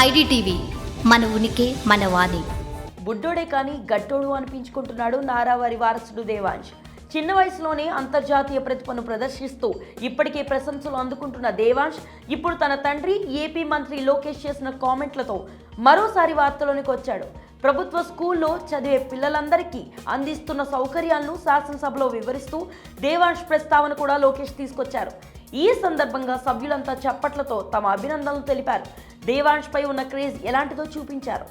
IDTV మన ఉనికి మన వాణి. బుడ్డోడే కానీ గట్టోడు అనిపించుకుంటున్నాడు నారావారి వారసుడు దేవాంశ్. చిన్న వయసులోనే అంతర్జాతీయ ప్రతిభను ప్రదర్శిస్తూ ఇప్పటికే ప్రశంసలు అందుకుంటున్న దేవాంశ్ ఇప్పుడు తన తండ్రి ఏపీ మంత్రి లోకేష్ చేసిన కామెంట్లతో మరోసారి వార్తలోనికి వచ్చాడు. ప్రభుత్వ స్కూల్లో చదివే పిల్లలందరికీ అందిస్తున్న సౌకర్యాలను శాసనసభలో వివరిస్తూ దేవాంశ్ ప్రస్తావన కూడా లోకేష్ తీసుకొచ్చారు. ఈ సందర్భంగా సభ్యులంతా చప్పట్లతో తమ అభినందనలు తెలిపారు. దేవాంష్ పై ఉన్న క్రేజ్ ఎలాంటిదో చూపించారు.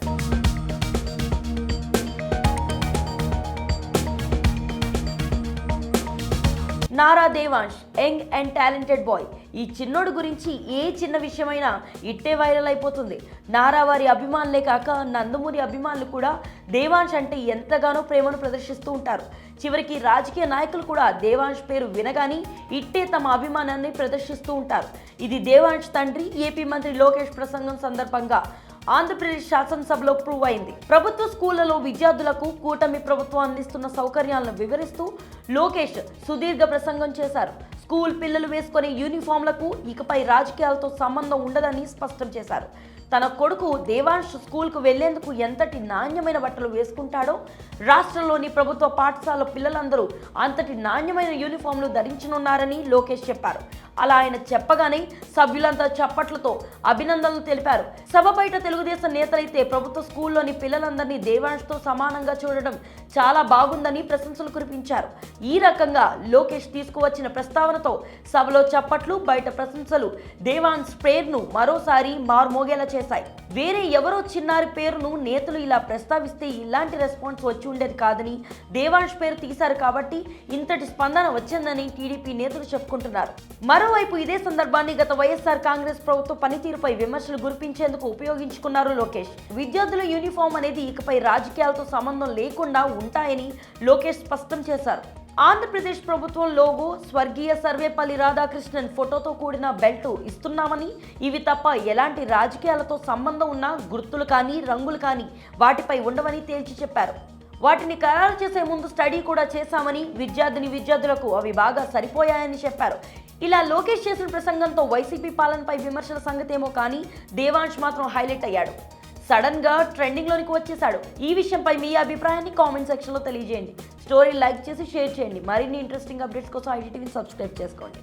Nara Devansh young and talented boy. ఈ చిన్నోడు గురించి ఏ చిన్న విషయమైనా ఇట్టే వైరల్ అయిపోతుంది. నారావారి అభిమానులే కాక నందమూరి అభిమానులు కూడా దేవాంష్ అంటే ఎంతగానో ప్రేమను ప్రదర్శిస్తూ ఉంటారు. చివరికి రాజకీయ నాయకులు కూడా దేవాంష్ పేరు వినగాని ఇట్టే తమ అభిమానాన్ని ప్రదర్శిస్తూ ఉంటారు. ఇది దేవాంష్ తండ్రి ఏపీ మంత్రి లోకేష్ ప్రసంగం సందర్భంగా ఆంధ్రప్రదేశ్ శాసనసభలో ప్రూవ్ అయింది. ప్రభుత్వ స్కూళ్ళలో విద్యార్థులకు కూటమి ప్రభుత్వం అందిస్తున్న సౌకర్యాలను వివరిస్తూ లోకేష్ సుదీర్ఘ ప్రసంగం చేశారు. స్కూల్ పిల్లలు వేసుకునే యూనిఫామ్లకు ఇకపై రాజకీయాలతో సంబంధం ఉండదని స్పష్టం చేశారు. తన కొడుకు దేవాంశ్ స్కూల్కు వెళ్ళేందుకు ఎంతటి నాణ్యమైన బట్టలు వేసుకుంటాడో రాష్ట్రంలోని ప్రభుత్వ పాఠశాల పిల్లలందరూ అంతటి నాణ్యమైన యూనిఫామ్లు ధరించనున్నారని లోకేష్ చెప్పారు. అలా ఆయన చెప్పగానే సభ్యులంతా చప్పట్లతో అభినందనలు తెలిపారు. సభ బయట తెలుగుదేశం నేతలైతే ప్రభుత్వ స్కూల్లోని పిల్లలందరినీ దేవాంశ్తో సమానంగా చూడడం చాలా బాగుందని ప్రశంసలు కురిపించారు. ఈ రకంగా లోకేష్ తీసుకువచ్చిన ప్రస్తావనతో సభలో చప్పట్లు బయట ప్రశంసలు దేవాన్ స్ప్రేర్ను మరోసారి మారుమోగేలా చేశాయి. వేరే ఎవరో చిన్నారి పేరును నేతలు ఇలా ప్రస్తావిస్తే ఇలాంటి రెస్పాన్స్ వచ్చి ఉండేది కాదని దేవాంష్ పేరు తీశారు కాబట్టి ఇంతటి స్పందన వచ్చిందని టీడీపీ నేతలు చెప్పుకుంటున్నారు. మరోవైపు ఇదే సందర్భాన్ని గత వైఎస్ఆర్ కాంగ్రెస్ ప్రభుత్వ పనితీరుపై విమర్శలు గురిపించేందుకు ఉపయోగించుకున్నారు లోకేష్. విద్యార్థుల యూనిఫామ్ అనేది ఇకపై రాజకీయాలతో సంబంధం లేకుండా ఉంటాయని లోకేష్ స్పష్టం చేశారు. ఆంధ్రప్రదేశ్ ప్రభుత్వం లోగో స్వర్గీయ సర్వేపల్లి రాధాకృష్ణన్ ఫోటోతో కూడిన బెల్ట్ ఇస్తున్నామని. ఇవి తప్ప ఎలాంటి రాజకీయాలతో సంబంధం ఉన్న గుర్తులు కానీ రంగులు కానీ వాటిపై ఉండవని తేల్చి చెప్పారు. వాటిని ఖరారు చేసే ముందు స్టడీ కూడా చేశామని విద్యార్థిని విద్యార్థులకు అవి బాగా సరిపోయాయని చెప్పారు. ఇలా లోకేష్ చేసిన ప్రసంగంతో వైసీపీ పాలనపై విమర్శల సంగతేమో కానీ దేవాంష్ మాత్రం హైలైట్ అయ్యాడు. సడన్గా ట్రెండింగ్ లోనికి వచ్చేసాడు. ఈ విషయంపై మీ అభిప్రాయాన్ని కామెంట్ సెక్షన్లో తెలియజేయండి. స్టోరీ లైక్ చేసి షేర్ చేయండి. మరిన్ని ఇంట్రెస్టింగ్ అప్డేట్స్ కోసం ఐటీ టీవీని సబ్స్క్రైబ్ చేసుకోండి.